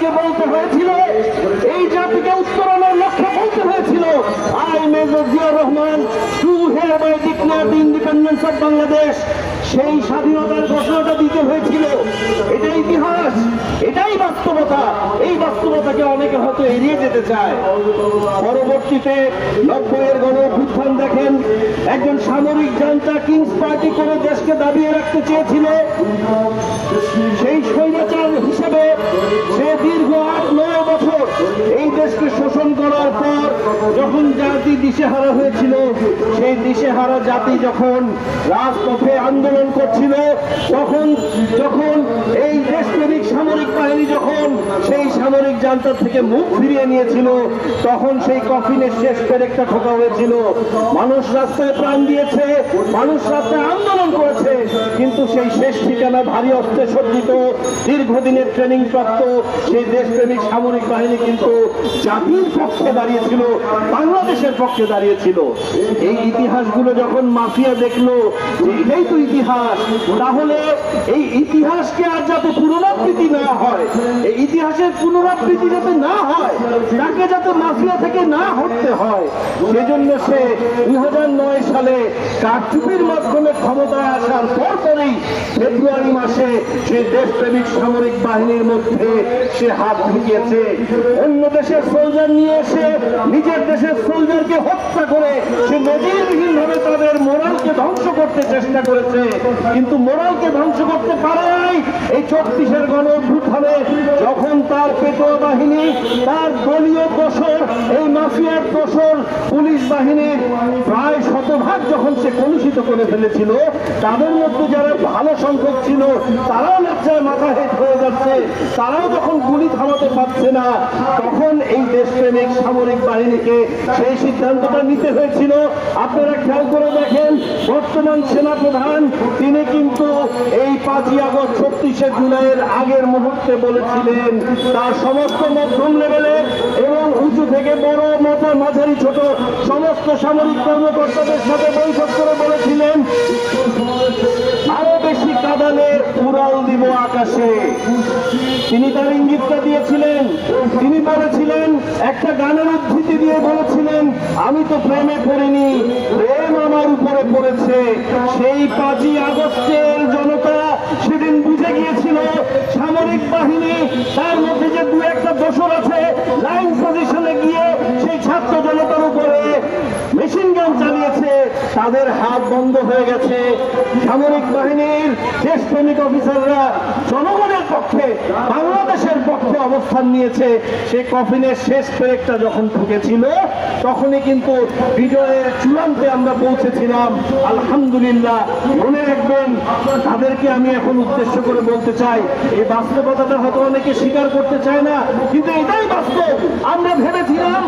জাতিকে বলতে হয়েছিল? এই জাতিকে উত্তরণের লক্ষ্যে বলতে হয়েছিল। I major Zia Rahman, do hereby independence of Bangladesh. সেই স্বাধীনতার ঘোষণাটা দিতে হয়েছিল। এটা ইতিহাস, এটাই বাস্তবতা। এই বাস্তবতাকে অনেকে হয়তো এড়িয়ে যেতে চায়। পরবর্তীতে নব্বইয়ের গণ অভ্যুত্থান দেখেন। একজন সামরিক জান্তা কিংস পার্টি করে দেশকে দাবিয়ে রাখতে চেয়েছিল। সেই হিসেবে সে দীর্ঘ আট নয় বছর এই দেশকে শোষণ যখন জাতি দিশেহারা হয়েছিল, সেই দিশেহারা জাতি যখন রাজপথে আন্দোলন করছিল, তখন, যখন এই দেশপ্রেমিক সামরিক বাহিনী যখন সেই সামরিক জান্তার থেকে মুখ ফিরিয়ে নিয়েছিল, তখন সেই কফিনের শেষ পেরেকটা ঠোকা হয়েছিল। মানুষ রাস্তায় প্রাণ দিয়েছে, মানুষ রাস্তায় আন্দোলন করেছে, কিন্তু সেই শেষ ঠিকানা ভারী অস্ত্রে সজ্জিত, দীর্ঘদিনের ট্রেনিং প্রাপ্ত সেই দেশপ্রেমিক সামরিক বাহিনী কিন্তু জাতির পক্ষে দাঁড়িয়েছিল। বাংলাদেশের পক্ষে দাঁড়িয়েছিল। এই ইতিহাসগুলো যখন মাফিয়া দেখল, এটাই তো ইতিহাস, তাহলে এই ইতিহাসকে আর যাতে পুনরাবৃত্তি না হয়, এই ইতিহাসের পুনরাবৃত্তি যাতে না হয়, তাকে যাতে মাফিয়া থেকে না হতে হয়, সেজন্য সে দুই সালে কারচুপির মাধ্যমে ক্ষমতায় আসার পর পরেই ফেব্রুয়ারি মাসে সে দেশপ্রেমিক সামরিক বাহিনীর মধ্যে সে হাত ঢুকিয়েছে। অন্য দেশের সোলজার নিয়ে এসে নিজের দেশের সোলজারকে হত্যা করে সে নজিরবিহীন ভাবে তাদের মোরালকে ধ্বংস করতে চেষ্টা করেছে। কিন্তু মোরালকে ধ্বংস করতে পারে নাই এই ছত্রিশের গণ যখন তার পেটোয়া বাহিনী, তার দলীয় দোষর, এই মাফিয়ার দোষর পুলিশ বাহিনীর প্রায় শতভাগ যখন সে কলুষিত করে ফেলেছিল, তাদের মধ্যে যারা ভালো সংখ্যক ছিল, তারাও লজ্জায় মাথা হেট হয়ে যাচ্ছে। তারাও যখন গুলি থামাতে পারছে না, তখন এই দেশপ্রেমিক সামরিক বাহিনীকে সেই সিদ্ধান্তটা নিতে হয়েছিল। আপনারা খেয়াল করে দেখেন, বর্তমান সেনাপ্রধান, তিনি কিন্তু এই পাঁচই আগস্ট ছত্রিশে জুলাইয়ের আগের মুহূর্তে বলেছিলেন, তার সমস্ত মধ্যম লেভেলের এবং উঁচু থেকে বড় মতো মাঝারি, ছোট সমস্ত সামরিক কর্মকর্তাদের সাথে বৈঠক করে বলেছিলেন, আরও বেশি কাদানের উড়াল দিব আকাশে। তিনি তার ইঙ্গিতটা দিয়েছিলেন, তিনি বলেছিলেন, একটা গানের উদ্ধৃতি দিয়ে বলেছিলেন, আমি তো প্রেমে পড়িনি, প্রেম আমার উপরে পড়েছে। সেই পাঁচই আগস্টের জনতা সেদিন বুঝে গিয়েছিল সামরিক বাহিনী তার মধ্যে যে দু একটা দোষর আছে লাইন পজিশনে গিয়ে সেই ছাত্র জনতার উপরে মেশিন গান চালিয়েছে তাদের হাত বন্ধ হয়ে গেছে। সামরিক বাহিনীর দেশপ্রেমিক অফিসাররা জনগণের পক্ষে, বাংলাদেশের পক্ষে অবস্থান নিয়েছে। সে কফিনের শেষ পেরেকটা যখন ঠুকেছিল তখনই কিন্তু বিজয়ের চূড়ান্তে আমরা পৌঁছেছিলাম। আলহামদুলিল্লাহ, মনে রাখবেন, তাদেরকে আমি এখন উদ্দেশ্য করে বলতে চাই, এই বাস্তবতাটা হয়তো অনেকে স্বীকার করতে চায় না, কিন্তু এটাই বাস্তব। আমরা ভেবেছিলাম,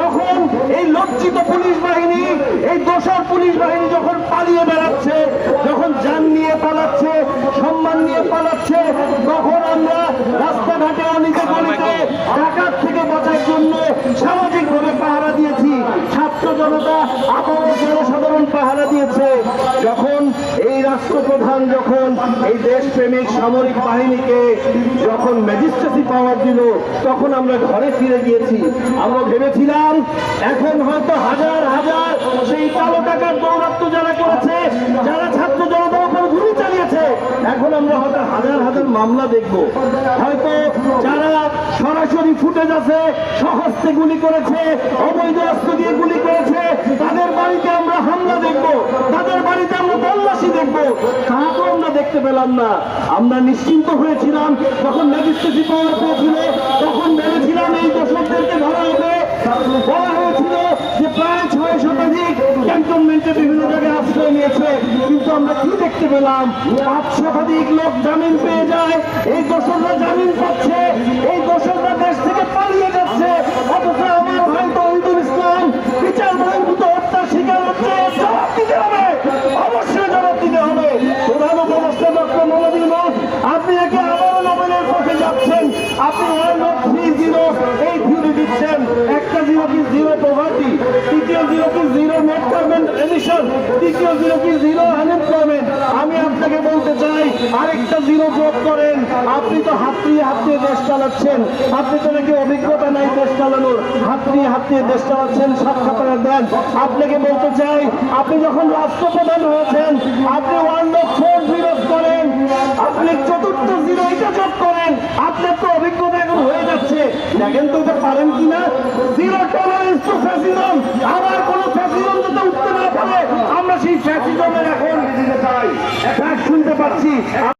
যখন এই লজ্জিত পুলিশ বাহিনী, এই দোষর পুলিশ বাহিনী যখন পালিয়ে বেড়াচ্ছে, যখন যান নিয়ে পালাচ্ছে, সম্মান নিয়ে পালাচ্ছে, তখন আমরা রাস্তাঘাটে অনেকে গলিতে ডাকাত থেকে বাঁচার জন্য সামাজিকভাবে পাহারা দিয়েছি। ছাত্র জনতা আপামর জনসাধারণ পাহারা দিয়েছে। যখন রাষ্ট্রপ্রধান যখন এই দেশপ্রেমিক সামরিক বাহিনীকে যখন ম্যাজিস্ট্রেসি পাওয়ার দিল, তখন আমরা ঘরে ফিরে গিয়েছি। আমরা ভেবেছিলাম, এখন হয়তো হাজার হাজার সেই কালো টাকার দৌরাত্ম যারা করেছে, যারা ছাত্র জনতার উপর গুলি চালিয়েছে, এখন আমরা হয়তো হাজার হাজার মামলা দেখব। হয়তো যারা সরাসরি ফুটেজ আছে, সহস্তে গুলি করেছে, অবৈধ অস্ত্র দিয়ে গুলি করেছে তাদের বাড়িতে আমরা হামলা দেখব তাদের বাড়িতে আমরা তল্লাশি দেখব আমরা দেখতে পেলাম না? আমরা নিশ্চিন্ত হয়েছিলাম, যখন ম্যাজিস্ট্রেসি পাওয়ার পেয়েছিল, তখন ভেবেছিলাম এই দোষকদেরকে ধরা হবে। বলা হয়েছিল যে প্রায় ছয় শতাধিক ক্যান্টনমেন্টে বিভিন্ন জায়গায় আশ্রয় নিয়েছে। কিন্তু আমরা কি দেখতে পেলাম? পাঁচ শতাধিক লোক জামিন পেয়ে যায়, এই দোষররা জামিন পাচ্ছে, এই দ্বিতীয় জিরো কি জিরো? আনএমপ্লয়মেন্ট আমি আপনাকে বলতে চাই, আরেকটা জিরো যোগ করেন। আপনি তো হাত দিয়ে হাত দেশ চালাচ্ছেন। আপনি তো নাকি অভিজ্ঞতা নাই দেশ চালানোর। হাত দিয়ে দেশ চালাচ্ছেন সাক্ষাৎকার দেন আপনাকে বলতে চাই, আপনি যখন রাষ্ট্রপ্রধান হয়েছেন, আপনি ওয়ান লক ফোর জিরো করেন। আপনি চতুর্থ জিরো এটা যোগ করেন। আপনার তো অভিজ্ঞতা এখন হয়ে যাচ্ছে। দেখেন তো এটা পারেন কিনা। জিরো টলারেন্স টু ফ্যাসিজম আবার কোনো ফ্যাসিজম আমরা এখন দিতে শুনতে পাচ্ছি।